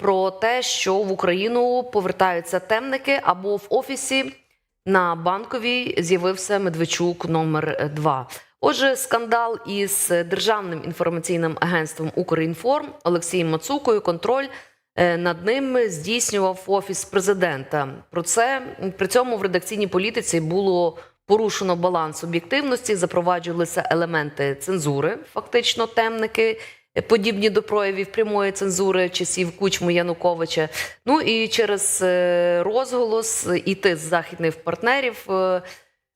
про те, що в Україну повертаються темники або в офісі на банковій з'явився Медведчук номер 2 Отже, скандал із державним інформаційним агентством Укрінформ Олексієм Мацукою. Контроль е, над ним здійснював офіс президента. Про це при цьому в редакційній політиці було порушено баланс об'єктивності, запроваджувалися елементи цензури, фактично темники. Е, Подібні до проявів прямої цензури часів Кучми Януковича. Ну і через е, розголос і тиск західних партнерів е,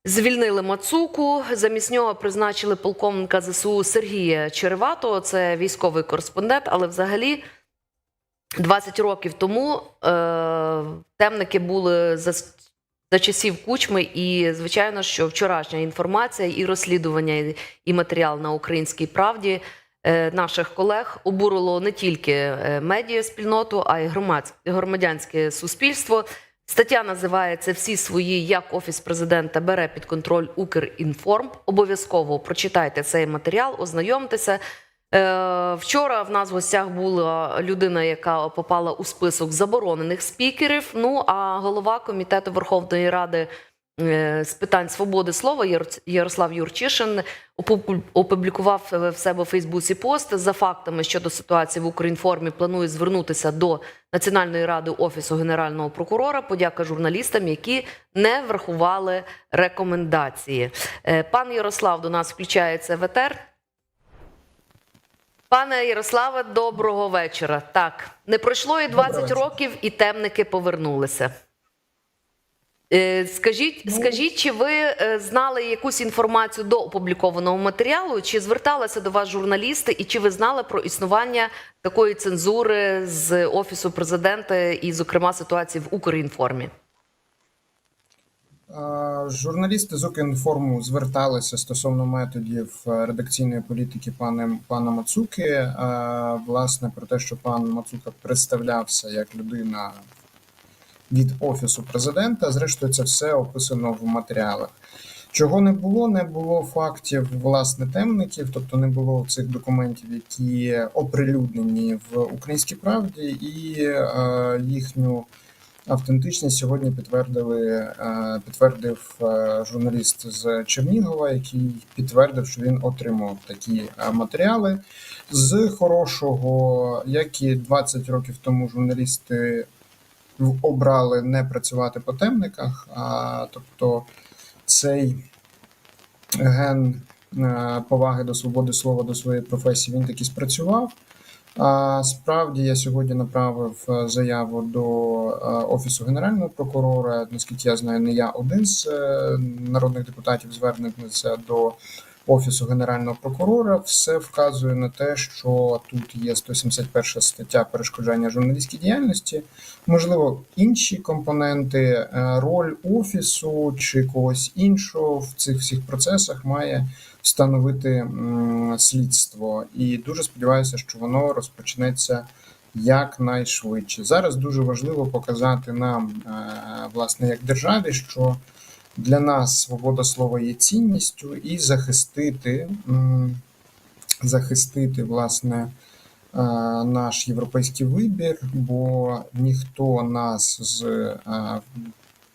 звільнили Мацуку. Замість нього призначили полковника ЗСУ Сергія Череватого. Це військовий кореспондент, але взагалі 20 років тому е, темники були за, за часів кучми, і звичайно, що вчорашня інформація і розслідування, і- матеріал на українській правді е, наших колег обурило не тільки е, медіаспільноту, а й громадянське суспільство. Стаття називається Всі свої, як офіс президента бере під контроль Укрінформ. Обов'язково прочитайте цей матеріал, ознайомтеся. Е, Вчора в нас в гостях була людина, яка попала у список заборонених спікерів. Ну а голова комітету Верховної Ради е, з питань свободи слова Яр- Ярослав Юрчишин опу- опублікував е, в себе у Фейсбуці пост за фактами щодо ситуації в Укрінформі. Планує звернутися до Національної ради офісу генерального прокурора. Подяка журналістам, які не врахували рекомендації. Е, Пан Ярослав до нас включається в етер. Пане Ярославе, доброго вечора. Так, не пройшло і 20 років, і темники повернулися. Е, Скажіть, скажіть, чи ви е, знали якусь інформацію до опублікованого матеріалу? Чи зверталися до вас журналісти, і чи ви знали про існування такої цензури з офісу президента і, зокрема, ситуації в Укрінформі? Журналісти з Укрінформу зверталися стосовно методів е, редакційної політики пана, пана Мацуки. Власне, про те, що пан Мацука представлявся як людина від офісу президента. Зрештою, це все описано в матеріалах. Чого не було, не було фактів власне темників, тобто не було цих документів, які оприлюднені в українській правді, і е, їхню автентичність сьогодні підтвердили, е, підтвердив е, журналіст з Чернігова, який підтвердив, що він отримав такі е, матеріали. З хорошого, як і 20 років тому журналісти обрали не працювати по темниках, а тобто цей ген е, поваги до свободи слова до своєї професії він таки спрацював. А справді я сьогодні направив е, заяву до е, офісу генерального прокурора. Наскільки я знаю, не я один з народних депутатів звернувся до офісу генерального прокурора. Все вказує на те, що тут є 171 стаття перешкоджання журналістській діяльності. Можливо, інші компоненти, е, роль офісу чи когось іншого в цих всіх процесах має встановити слідство. І дуже сподіваюся, що воно розпочнеться якнайшвидше. Зараз дуже важливо показати нам, е, власне, як державі, що для нас свобода слова є цінністю, і захистити, захистити власне. е, Наш європейський вибір, бо ніхто нас з е,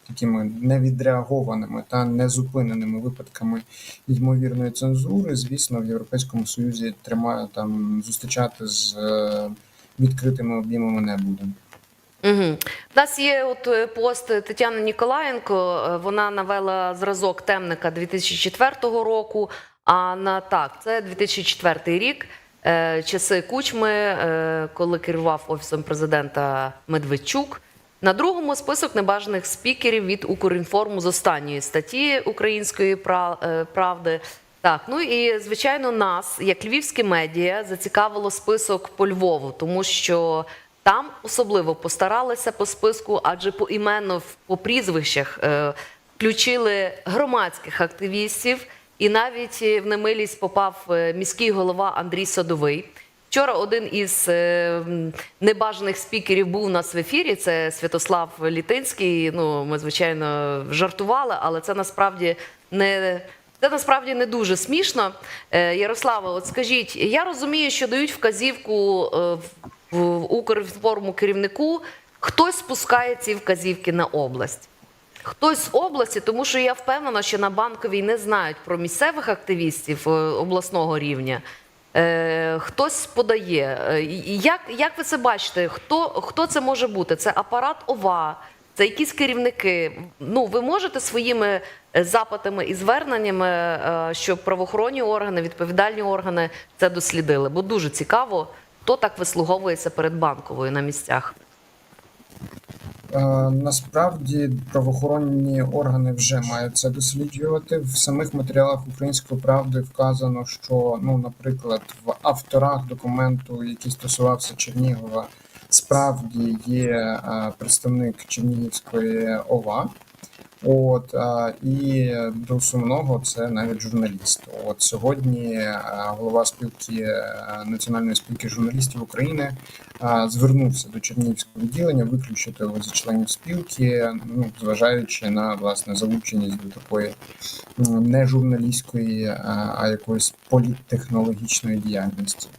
такими невідреагованими та незупиненими випадками ймовірної цензури, звісно, в Європейському Союзі тримає там зустрічати з е, відкритими обіймами не будемо. Угу. У нас є от е, пост Тетяни Ніколаєнко. е, Вона навела зразок темника 2004 року. А на так, це 2004 рік. е, Часи кучми, коли керував офісом президента Медведчук. На другому список небажаних спікерів від Укрінформу з останньої статті Української правди. Так, ну і звичайно, нас, як львівські медіа, зацікавило список по Львову, тому що там особливо постаралися по списку, адже по іменно по прізвищах е, включили громадських активістів, і навіть е, в немилість попав е, міський голова Андрій Садовий. Вчора один із небажаних спікерів був у нас в ефірі. Це Святослав Літинський. Ну, ми звичайно жартували, але це насправді не. Це насправді не дуже смішно. Ярослава, от скажіть, я розумію, що дають вказівку в- Укрінформу керівнику, хтось спускає ці вказівки на область. Хтось з області, тому що я впевнена, що на банковій не знають про місцевих активістів е, обласного рівня. Е, хтось подає. Е, Як, як ви це бачите? Хто, хто це може бути? Це апарат ОВА, це якісь керівники. Ну, ви можете своїми е, запитами і зверненнями, щоб правоохоронні органи, відповідальні органи це дослідили. Бо дуже цікаво, хто так вислуговується перед банковою на місцях. Е, Насправді правоохоронні органи вже мають це досліджувати. В самих матеріалах української правди вказано, що ну, наприклад, в авторах документу, який стосувався Чернігова, справді є е, представник Чернігівської ОВА. От і до сумного це навіть журналіст. От сьогодні голова спілки е, Національної спілки журналістів України звернувся до Чернігівського відділення виключити його зі членів спілки, ну зважаючи на власне залученість до такої не журналістської, а якоїсь політтехнологічної діяльності.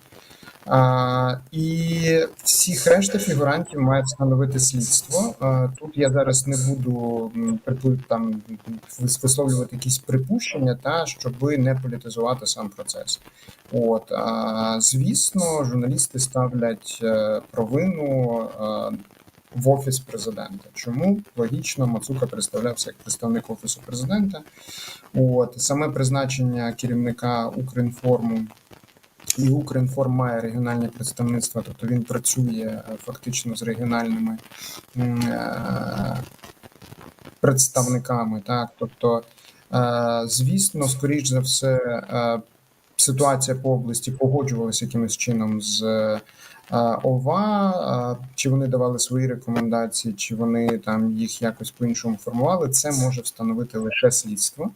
І всіх решта фігурантів мають встановити слідство. Тут я зараз не буду там висловлювати якісь припущення, та щоби не політизувати сам процес. От звісно, журналісти ставлять е, провину. е, в офіс президента. Чому логічно Мацука представлявся як представник офісу президента? От саме призначення керівника Укрінформу і Укрінформ має регіональне представництво, тобто він працює е, фактично з регіональними е, представниками. Так, тобто, е, звісно, скоріш за все, ситуація по області погоджувалася якимось чином з е, ОВА, е, чи вони давали свої рекомендації, чи вони там їх якось по-іншому формували. Це може встановити лише слідство.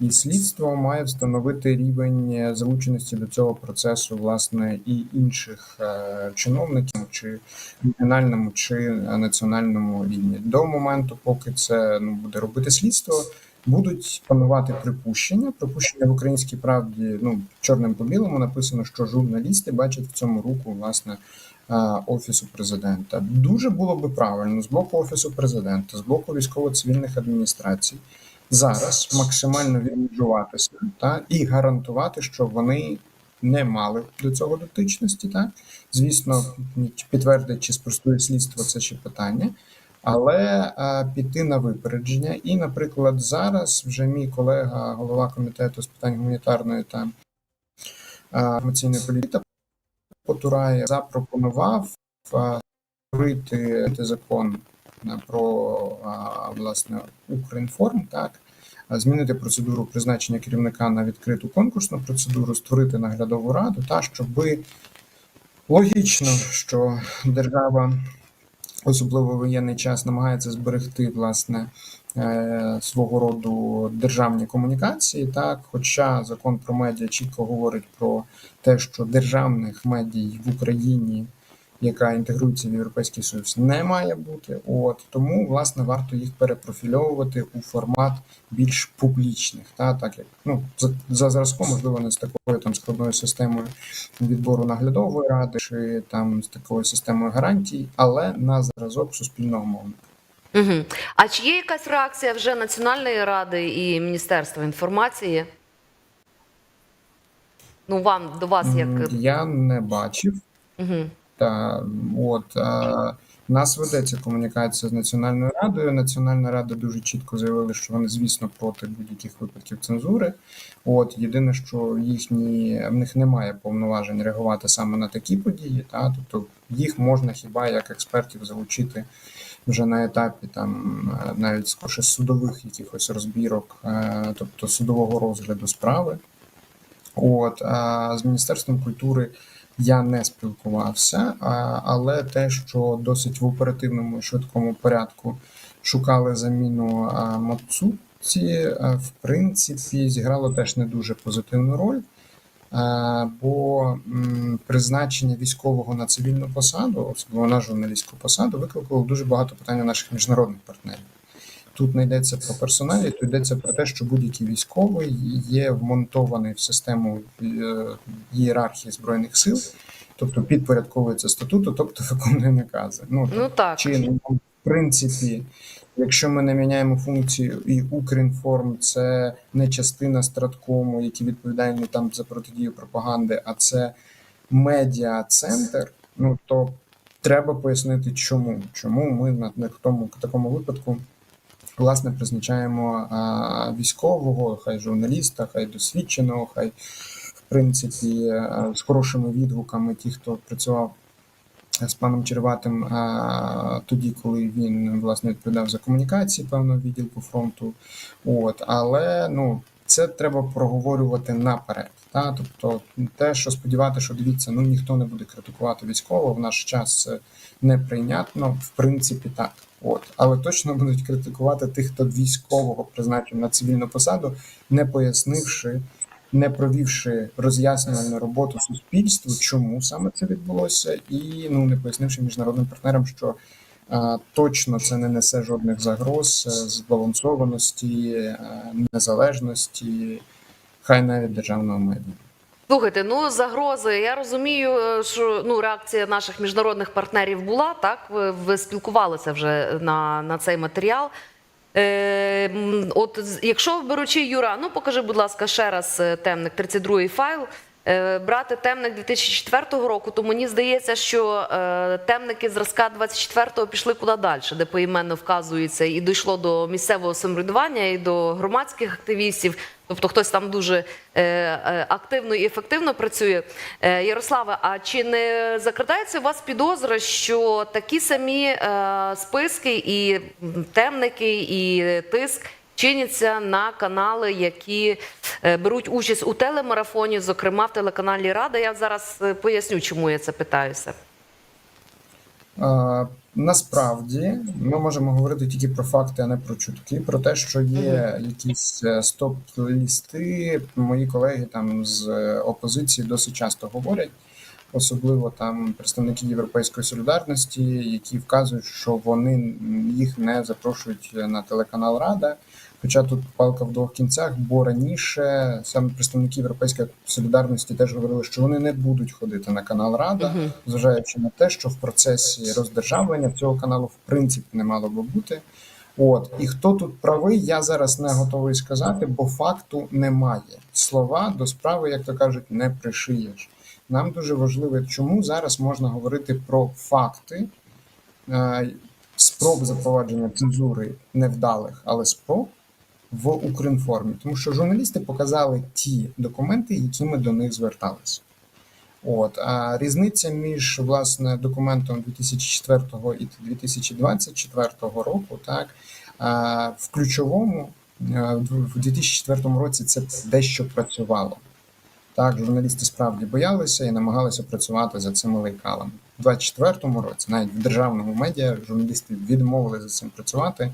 І слідство має встановити рівень залученості до цього процесу, власне, і інших е, чиновників, чи регіональному, чи національному рівні. До моменту, поки це ну буде робити слідство, будуть панувати припущення. Припущення в українській правді, ну чорним по білому написано, що журналісти бачать в цьому руку власне е, офісу президента. Дуже було би правильно з боку офісу президента, з боку військово-цивільних адміністрацій зараз максимально відмежуватися та і гарантувати, що вони не мали до цього дотичності. Так звісно, підтвердить чи спростує слідство це ще питання. Але е, піти на випередження, і, наприклад, зараз вже мій колега, голова комітету з питань гуманітарної та е, емоційної політики Потурає запропонував е, створити закон е, про е, власне Укрінформ, так? Е, змінити процедуру призначення керівника на відкриту конкурсну процедуру, створити наглядову раду, та щоби логічно, що держава, особливо воєнний час, намагається зберегти власне е, свого роду державні комунікації. Так, хоча закон про медіа чітко говорить про те, що державних медій в Україні. Яка інтегрується в Європейський Союз, не має бути. От тому власне варто їх перепрофільовувати у формат більш публічних, та так як ну за, за зразком, можливо, не з такою там складною системою відбору наглядової ради, чи там з такою системою гарантій, але на зразок суспільного мовника. Угу. А чи є якась реакція вже Національної ради і Міністерства інформації? Ну, вам до вас як. Я не бачив. Угу. Та от а, нас ведеться комунікація з Національною радою. Національна рада дуже чітко заявила, що вони, звісно, проти будь-яких випадків цензури. От єдине, що їхні в них немає повноважень реагувати саме на такі події, та тобто їх можна хіба як експертів залучити вже на етапі там навіть скорше судових якихось розбірок, е, тобто судового розгляду справи. От а з міністерством культури я не спілкувався, але те, що досить в оперативному і швидкому порядку шукали заміну Мацуці, в принципі, зіграло теж не дуже позитивну роль. Бо призначення військового на цивільну посаду, особливо на журналістську посаду, викликало дуже багато питань у наших міжнародних партнерів. Тут не йдеться про персоналі, тут йдеться про те, що будь-який військовий є вмонтований в систему е, ієрархії збройних сил, тобто підпорядковується статуту, тобто виконує накази. Ну, Ну так. чи ну, в принципі, якщо ми не міняємо функцію, і Укрінформ це не частина страткому, який відповідальний там за протидію пропаганди, а це медіа-центр, ну то треба пояснити, чому. Чому ми на, на тому такому випадку власне призначаємо військового, хай журналіста, хай досвідченого, хай в принципі а, з хорошими відгуками, ті, хто працював з паном Черватим тоді, коли він власне відповідав за комунікації певного відділку фронту. От, але ну. Це треба проговорювати наперед. Та? Тобто, те, що сподівати, що дивіться, ну ніхто не буде критикувати військового в наш час це неприйнятно, в принципі, так. От, але точно будуть критикувати тих, хто військового призначив на цивільну посаду, не пояснивши, не провівши роз'яснювальну роботу суспільству, чому саме це відбулося, і ну не пояснивши міжнародним партнерам, що а, точно це не несе жодних загроз е, збалансованості, е, незалежності, хай навіть державного медіа. Слухайте, ну загрози. Я розумію, е, що ну реакція наших міжнародних партнерів була так. Ви, ви спілкувалися вже на, на цей матеріал. Е, от якщо беручи Юра, ну покажи, будь ласка, ще раз е, темник 32 файл. Е, брати темник 2004 року, то мені здається, що е, темники зразка 24-го пішли куди далі, де поіменно вказується і дійшло до місцевого самоврядування і до громадських активістів. Тобто хтось там дуже е, активно і ефективно працює. Ярославе, а чи не закрадається у вас підозра, що такі самі списки і темники, і тиск чиняться на канали, які е, беруть участь у телемарафоні, зокрема в телеканалі Рада? Я зараз е, поясню, чому я це питаюся. Е, Насправді ми можемо говорити тільки про факти, а не про чутки. Про те, що є якісь стоп-лісти. Мої колеги там з опозиції досить часто говорять, особливо там представники Європейської солідарності, які вказують, що вони їх не запрошують на телеканал Рада. Хоча тут палка в двох кінцях, бо раніше саме представники Європейської солідарності теж говорили, що вони не будуть ходити на канал Рада, Мгм. зважаючи на те, що в процесі роздержавлення цього каналу в принципі не мало би бути. От і хто тут правий, я зараз не готовий сказати, бо факту немає. Слова до справи, як то кажуть, не пришиєш. Нам дуже важливо, чому зараз можна говорити про факти е, спроб запровадження цензури невдалих, але спроб в Укрінформі, тому що журналісти показали ті документи, якими до них зверталися. От а різниця між власне документом 2004 і 2024 року, так а, в ключовому в в 2004 році це дещо працювало. Так, журналісти справді боялися і намагалися працювати за цими лейкалами. У 24-му році, навіть в державному медіа, журналісти відмовили за цим працювати.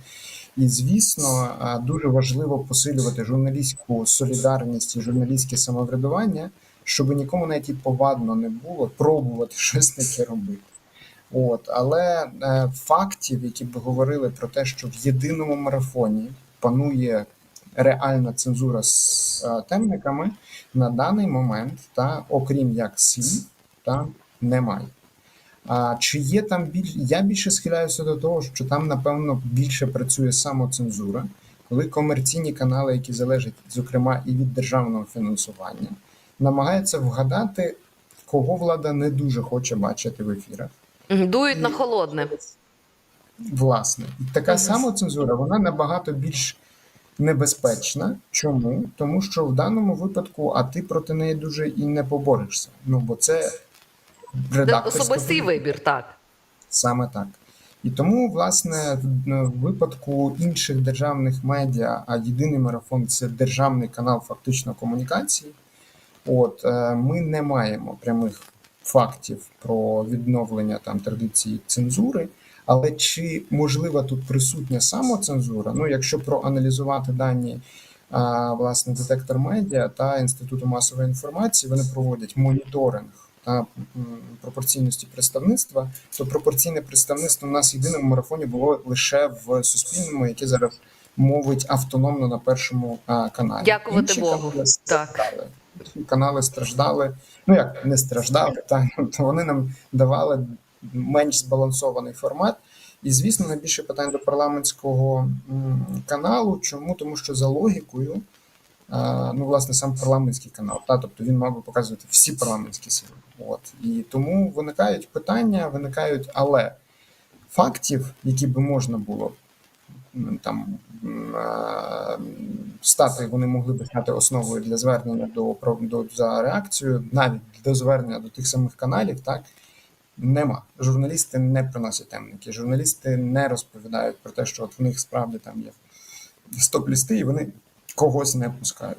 І звісно, дуже важливо посилювати журналістську солідарність і журналістське самоврядування, щоб нікому навіть і повадно не було пробувати щось таке робити. От, але е, фактів, які б говорили про те, що в єдиному марафоні панує реальна цензура з е, темниками, на даний момент, та окрім як слів, та немає. А чи є там більш я більше схиляюся до того, що там напевно більше працює самоцензура, коли комерційні канали, які залежать, зокрема, і від державного фінансування, намагаються вгадати, кого влада не дуже хоче бачити в ефірах. Дують І- на холодне. Власне, і така самоцензура вона набагато більш небезпечна. Чому? Тому що в даному випадку, а ти проти неї дуже і не поборешся. Ну бо це Особистий вибір, так. Саме так. І тому, власне, в в випадку інших державних медіа, а єдиний марафон це державний канал фактично комунікації. От е, ми не маємо прямих фактів про відновлення там традиції цензури. Але чи можлива тут присутня самоцензура? Ну, якщо проаналізувати дані власне детектор медіа та інституту масової інформації, вони проводять моніторинг та пропорційності представництва, то пропорційне представництво у нас в єдиному марафоні було лише в Суспільному, яке зараз мовить автономно на першому каналі. Дякувати Інші Богу. канали Так. страждали. Канали страждали. ну як не страждали, так то вони нам давали менш збалансований формат. І звісно, найбільше питань до парламентського каналу. Чому? Тому що за логікою, ну власне сам парламентський канал, та тобто він мав би показувати всі парламентські сили. От і тому виникають питання, виникають, але фактів, які би можна було там стати, вони могли би стати основою для звернення до до за реакцію, навіть до звернення до тих самих каналів, так нема. Журналісти не приносять темники, журналісти не розповідають про те, що от в них справді там є стоп-лісти, і вони когось не пускають.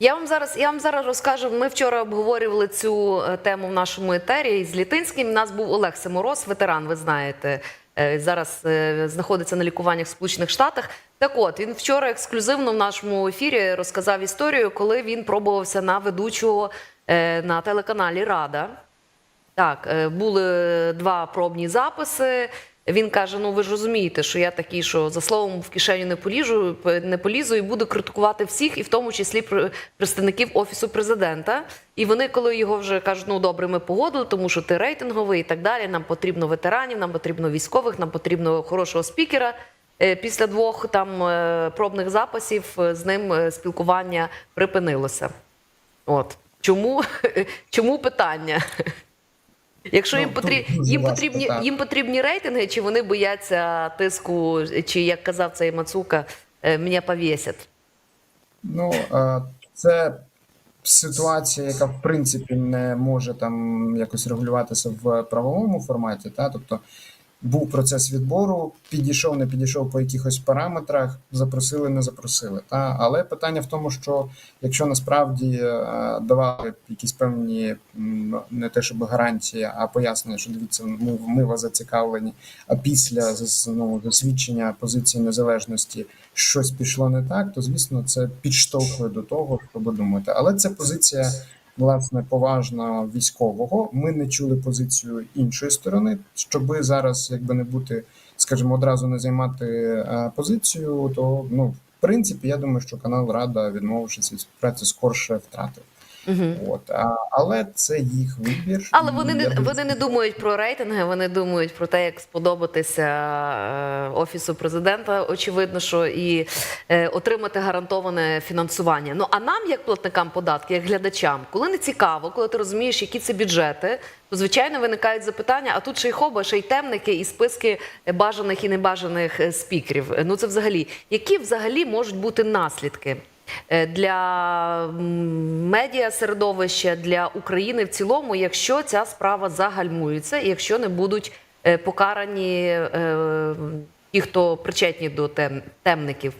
Я вам зараз я вам зараз розкажу. Ми вчора обговорювали цю е, тему в нашому етері з Літинським. У нас був Олег Семороз, ветеран. Ви знаєте, е, зараз е, знаходиться на лікуваннях в Сполучених Штатах. Так, от він вчора ексклюзивно в нашому ефірі розказав історію, коли він пробувався на ведучого на телеканалі Рада. Так, були два пробні записи. Він каже: Ну ви ж розумієте, що я такий, що за словом в кишеню не поліжу, не полізу і буду критикувати всіх, і в тому числі пр- представників офісу президента. І вони, коли його вже кажуть, ну добре, ми погодили, тому що ти рейтинговий і так далі. Нам потрібно ветеранів, нам потрібно військових, нам потрібно хорошого спікера. Е, Після двох там е, пробних записів е, з ним спілкування припинилося. От чому, чому питання? Якщо Ну, їм, потрібні, їм, потрібні, їм потрібні рейтинги, чи вони бояться тиску, чи як казав цей Мацука, е, мене повісять. Ну е, це ситуація, яка в принципі не може там якось регулюватися в правовому форматі. Та тобто був процес відбору, підійшов, не підійшов по якихось параметрах, запросили, не запросили. Та але питання в тому, що якщо насправді е, давали якісь певні не те, щоб гарантії, а пояснення, що дивіться, ми, ми вас зацікавлені. А після ну, засвідчення позиції незалежності щось пішло не так, то звісно це підштовхує до того, щоб думати. Але це позиція власне поважно військового. Ми не чули позицію іншої сторони, щоби зараз, якби не бути, скажімо, одразу не займати е, позицію, то ну в принципі я думаю, що канал Рада, відмовившись від співпраці, скорше втратив. Угу. От а, але це їх вибір. Але вони не думаю, вони не думають про рейтинги, вони думають про те, як сподобатися е, офісу президента. Очевидно, що і е, отримати гарантоване фінансування. Ну а нам, як платникам податків, як глядачам, коли не цікаво, коли ти розумієш, які це бюджети, то звичайно виникають запитання. А тут ще й хоба, ще й темники, і списки бажаних і небажаних е, спікерів. Ну це взагалі, які взагалі можуть бути наслідки? Е, Для медіа середовища для України в цілому, якщо ця справа загальмується, і якщо не будуть е, покарані е, ті, хто причетні до тем, темників.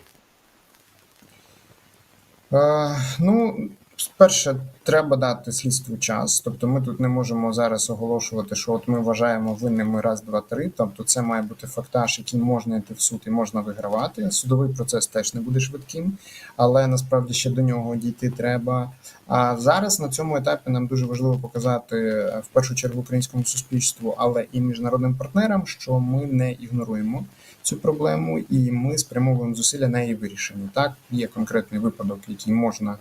Ну, перше, треба дати слідству час. Тобто, ми тут не можемо зараз оголошувати, що от ми вважаємо винними раз, два, три. Тобто, це має бути фактаж, який можна йти в суд і можна вигравати. Судовий процес теж не буде швидким, але насправді ще до нього дійти треба. А зараз на цьому етапі нам дуже важливо показати е, в першу чергу українському суспільству, але і міжнародним партнерам, що ми не ігноруємо цю проблему, і ми спрямовуємо зусилля на її вирішення. Так, є конкретний випадок, який можна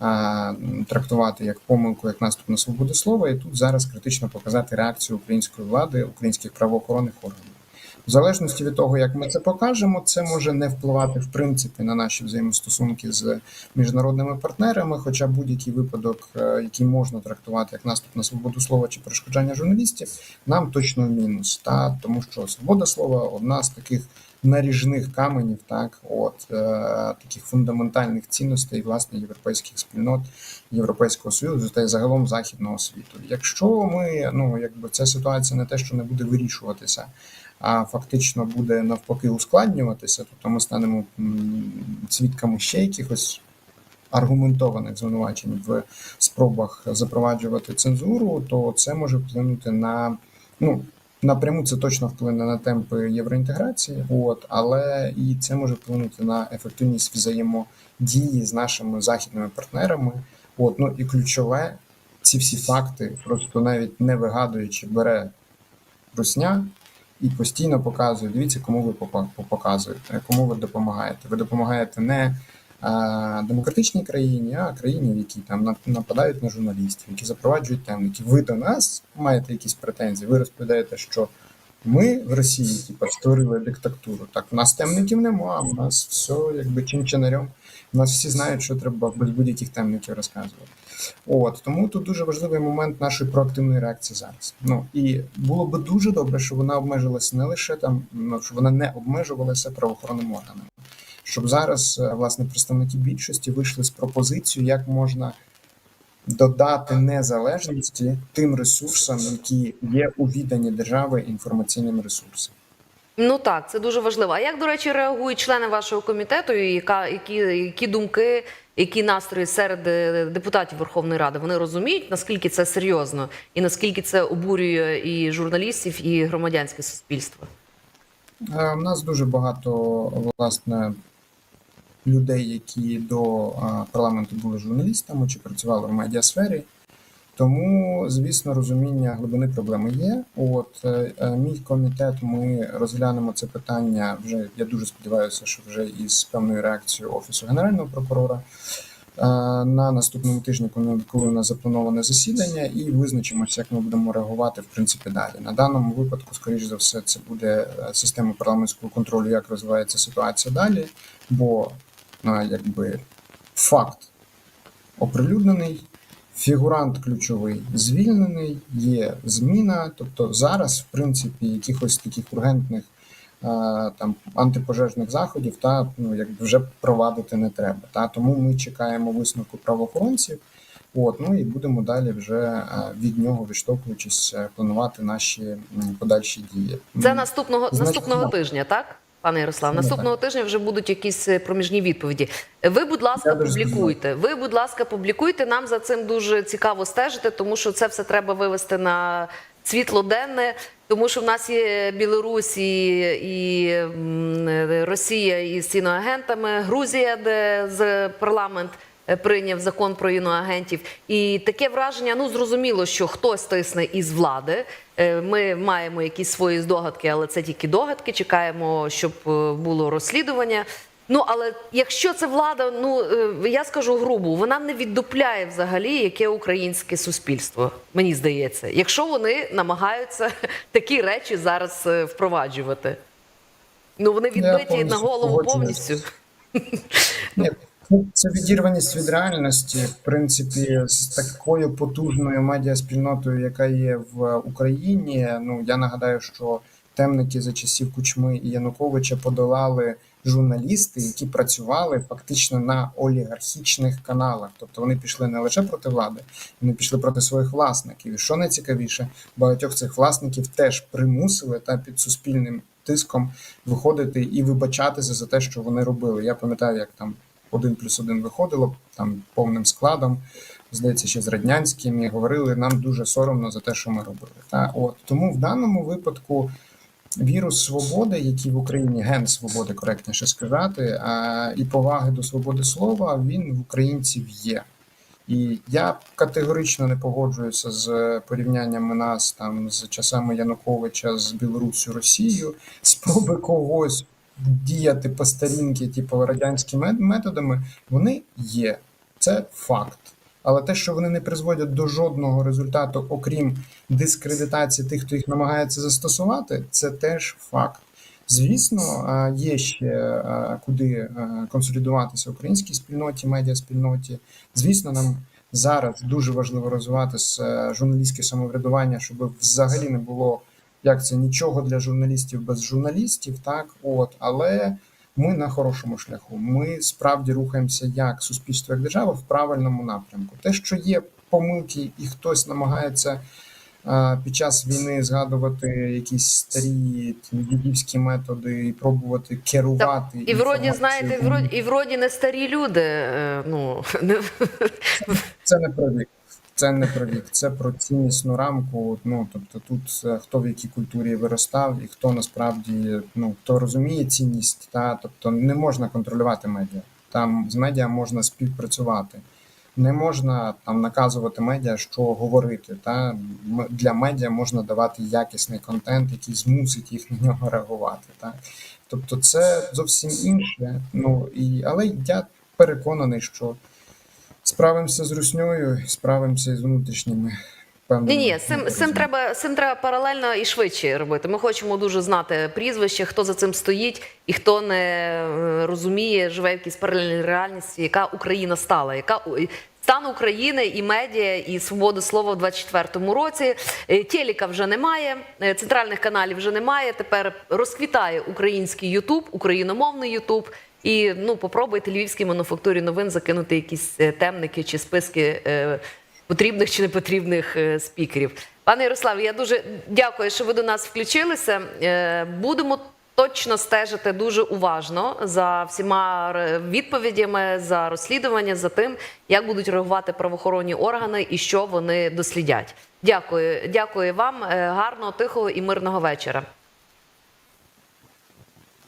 а, трактувати як помилку, як наступ на свободу слова, і тут зараз критично показати реакцію української влади, українських правоохоронних органів. В залежності від того, як ми це покажемо, це може не впливати в принципі на наші взаємостосунки з міжнародними партнерами. Хоча будь-який випадок, е, який можна трактувати як наступ на свободу слова чи перешкоджання журналістів, нам точно мінус. Та тому, що свобода слова одна з таких наріжних каменів, так от е, таких фундаментальних цінностей власне європейських спільнот, європейського союзу та й загалом західного світу. Якщо ми ну якби ця ситуація не те, що не буде вирішуватися а фактично буде навпаки ускладнюватися, тобто ми станемо свідками ще якихось аргументованих звинувачень в спробах запроваджувати цензуру, то це може вплинути на ну. Напряму це точно вплине на темпи євроінтеграції, от але і це може вплинути на ефективність взаємодії з нашими західними партнерами. От ну і ключове, ці всі факти, просто навіть не вигадуючи, бере Русня і постійно показує: дивіться, кому ви показуєте, кому ви допомагаєте. Ви допомагаєте не а, демократичній країні, а країні, в якій там на- нападають на журналістів, які запроваджують темники. Ви до нас маєте якісь претензії? Ви розповідаєте, що ми в Росії типу, створили диктатуру. Так, в нас темників нема, в нас все якби чим-чинарем. У нас всі знають, що треба без будь-яких темників розказувати. От тому тут дуже важливий момент нашої проактивної реакції зараз. Ну і було би дуже добре, щоб вона обмежилася не лише там, ну щоб вона не обмежувалася правоохоронними органами. Щоб зараз е, власне представники більшості вийшли з пропозицією, як можна додати незалежності тим ресурсам, які є у відданні держави інформаційним ресурсам. Ну так, це дуже важливо. А як, до речі, реагують члени вашого комітету, і яка, які, які думки, які настрої серед е, депутатів Верховної Ради? Вони розуміють, наскільки це серйозно, і наскільки це обурює і журналістів, і громадянське суспільство? Е, У нас дуже багато власне людей, які до е, парламенту були журналістами чи працювали в медіасфері. Тому, звісно, розуміння глибини проблеми є. От е, е, мій комітет, ми розглянемо це питання вже. Я дуже сподіваюся, що вже із певною реакцією офісу генерального прокурора е, на наступному тижні, коли у нас заплановане засідання, і визначимося, як ми будемо реагувати в принципі далі. На даному випадку, скоріш за все, це буде система парламентського контролю, як розвивається ситуація далі, бо е, якби факт оприлюднений. Фігурант ключовий звільнений, є зміна. Тобто зараз, в принципі, якихось таких ургентних е, там антипожежних заходів та ну якби вже провадити не треба. Та тому ми чекаємо висновку правоохоронців. От ну і будемо далі вже е, від нього відштовхуючись е, планувати наші подальші дії. Це наступного Значить, наступного тижня, так? Пане Ярослав, наступного тижня вже будуть якісь е, проміжні відповіді. Ви, будь ласка, публікуйте. Ви, будь ласка, публікуйте. Нам за цим дуже цікаво стежити, тому що це все треба вивести на світло денне. Тому що в нас є Білорусь і, і е, Росія із іноагентами, Грузія, де з парламент прийняв закон про іноагентів. І таке враження, ну зрозуміло, що хтось тисне із влади. Е, Ми маємо якісь свої здогадки, але це тільки догадки. Чекаємо, щоб е, було розслідування. Ну але якщо це влада, ну е, я скажу грубо, вона не віддупляє взагалі, яке українське суспільство. Мені здається, якщо вони намагаються такі речі зараз е, впроваджувати. Ну вони відбиті на голову повністю. Ні, ну, це відірваність від реальності, в принципі, з такою потужною медіаспільнотою, яка є в Україні. Ну я нагадаю, що темники за часів Кучми і Януковича подолали журналісти, які працювали фактично на олігархічних каналах. Тобто вони пішли не лише проти влади, вони пішли проти своїх власників. І що найцікавіше, багатьох цих власників теж примусили та під суспільним тиском виходити і вибачатися за те, що вони робили. Я пам'ятаю, як там один плюс один виходило там повним складом. Здається, ще з Раднянським і говорили, нам дуже соромно за те, що ми робили. Та от тому в даному випадку вірус свободи, який в Україні ген свободи, коректніше сказати, а, і поваги до свободи слова, він в українців є. І я категорично не погоджуюся з порівняннями нас там з часами Януковича з Білоруссю Росією, спроби когось діяти по старінки, типу радянськими методами, вони є. Це факт. Але те, що вони не призводять до жодного результату, окрім дискредитації тих, хто їх намагається застосувати, це теж факт. Звісно, є ще куди консолідуватися українській спільноті, медіаспільноті. Звісно, нам зараз дуже важливо розвивати е, журналістське самоврядування, щоб взагалі не було як це нічого для журналістів без журналістів. Так, от, але ми на хорошому шляху. Ми справді рухаємося як суспільство, як держава в правильному напрямку. Те, що є помилки, і хтось намагається під час війни згадувати якісь старі дідівські методи і пробувати керувати І вроді, знаєте, і вроді, і вроді не старі люди. е, Ну не Це не про вік. Це не про вік, це про ціннісну рамку. Ну тобто, тут е, хто в якій культурі виростав, і хто насправді ну хто розуміє цінність, та тобто не можна контролювати медіа. Там з медіа можна співпрацювати. Не можна там наказувати медіа, що говорити. Та для медіа можна давати якісний контент, який змусить їх на нього реагувати. Так? Тобто, це зовсім інше. Ну і але я переконаний, що справимося з русньою, справимося з внутрішніми. Ні, ні, цим, цим треба цим треба паралельно і швидше робити. Ми хочемо дуже знати прізвище, хто за цим стоїть, і хто не е, розуміє, живе в якійсь паралельній реальності, яка Україна стала, яка стан України і медіа, і свободи слова в 24-му році. Е, Телека вже немає, е, центральних каналів вже немає. Тепер розквітає український Ютуб, україномовний Ютуб. І ну попробуйте львівській мануфактурі новин закинути якісь е, темники чи списки. е, потрібних чи непотрібних е, спікерів. Пане Ярославе, я дуже дякую, що ви до нас включилися. Будемо точно стежити дуже уважно за всіма відповідями, за розслідування, за тим, як будуть реагувати правоохоронні органи і що вони дослідять. Дякую, дякую вам. Гарного, тихого і мирного вечора.